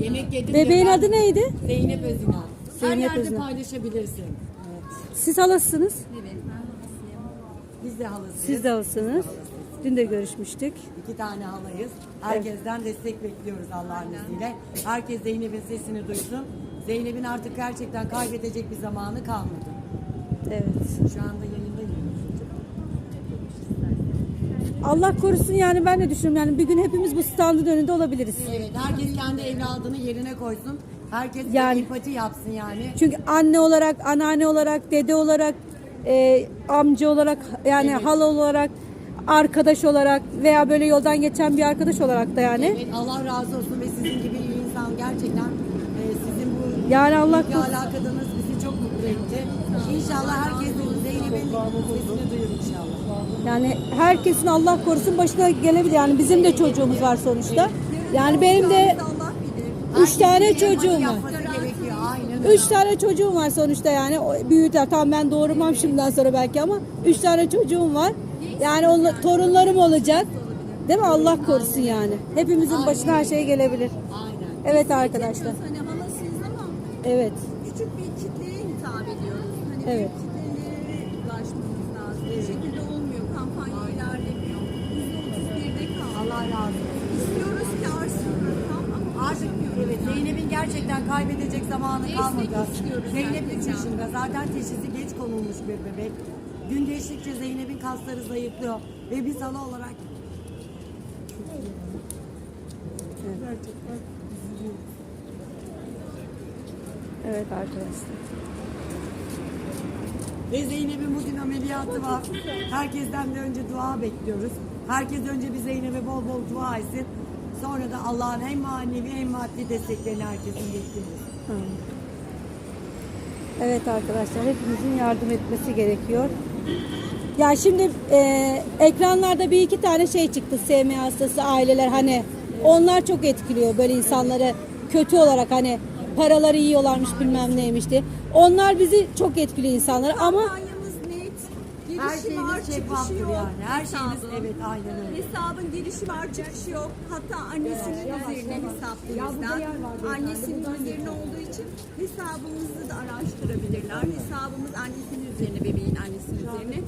Yemek yedim. Bebeğin adı neydi? Zeynep Özina. Her Zeynep yerde Özina. paylaşabilirsin. Siz halasınız. Biz de halasıyız. Siz de halasınız. Dün de görüşmüştük. İki tane halayız. Herkesten destek bekliyoruz Allah'ın izniyle. Herkes Zeynep'in sesini duysun. Zeynep'in artık gerçekten kaybedecek bir zamanı kalmadı. Evet. Şu anda yayındayım. Allah korusun yani ben de düşünüyorum yani bir gün hepimiz bu standın önünde olabiliriz. Evet, herkes kendi evladını yerine koysun. Herkes Yani- empati yapsın yani. Çünkü anne olarak, anneanne olarak, dede olarak, e, amca olarak, yani Evet. hala olarak, arkadaş olarak veya böyle yoldan geçen bir arkadaş olarak da yani. Evet, Allah razı olsun ve sizin gibi iyi insan gerçekten e, sizin bu Yani Allah alakadınız etti. İnşallah herkes Zeynep'in sesini duyur inşallah. Yani herkesin Allah korusun başına gelebilir. Yani bizim de çocuğumuz var sonuçta. Yani benim de üç tane çocuğum var. yapması gerekiyor. Aynen öyle. Üç tane çocuğum var sonuçta yani O büyüdüler. Tamam ben doğurmam şimdiden sonra belki ama üç tane çocuğum var. Yani onla- torunlarım olacak. Değil mi? Allah korusun yani. Hepimizin başına her şey gelebilir. Aynen. Evet arkadaşlar. Hani halasıyız ama Evet. Küçük bir kitleye hitap ediyoruz. Hani Evet. büyük kitlelere ulaşmamız lazım. Bu şekilde olmuyor. Kampanya ilerlemiyor. %31'de kaldı. Allah razı olsun. İstiyoruz ki artsın rakam ama Artık evet Zeynep'in gerçekten kaybedecek zamanı Destek kalmadı. istiyoruz Zeynep 3 herkesten. yaşında. Zaten teşhisi geç konulmuş bir bebek. Gün geçtikçe Zeynep'in kasları zayıflıyor. Ve biz ana olarak Evet arkadaşlar. ve Zeynep'in bugün ameliyatı var. Herkesten de önce dua bekliyoruz. Herkes önce bir Zeynep'e bol bol dua etsin. Sonra da Allah'ın hem manevi hem maddi desteklerini herkesin bekliyoruz. Evet arkadaşlar hepimizin yardım etmesi gerekiyor. Ya şimdi e, ekranlarda bir iki tane şey çıktı SMA hastası aileler hani onlar çok etkiliyor böyle insanları kötü olarak hani paraları yiyorlarmış bilmem neymişti. Onlar bizi çok etkiliyor insanları ama kampanyamız net. Girişi Her şeyimiz var, çıkışı şeffaftır yok. yani. Her şeyimiz Hesabın. evet aynen öyle. Hesabın girişi var, çıkışı yok. Hatta annesinin üzerine hesap bu. Annesinin üzerine olduğu için hesabımızı da araştırabilirler. Hesabımız annesinin üzerine, bebeğin annesinin üzerine.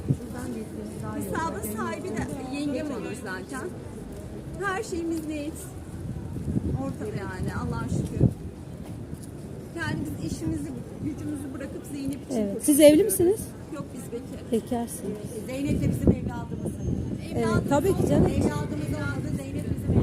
Hesabın sahibi de yengem olur zaten. Her şeyimiz net. Ortada yani Allah'a şükür. İşimizi, gücümüzü bırakıp Zeynep için evet. Siz evli misiniz? Yok biz bekar. Bekarsınız. Zeynep de bizim evladımız. Evet, tabii ki canım. Evladımız olmadı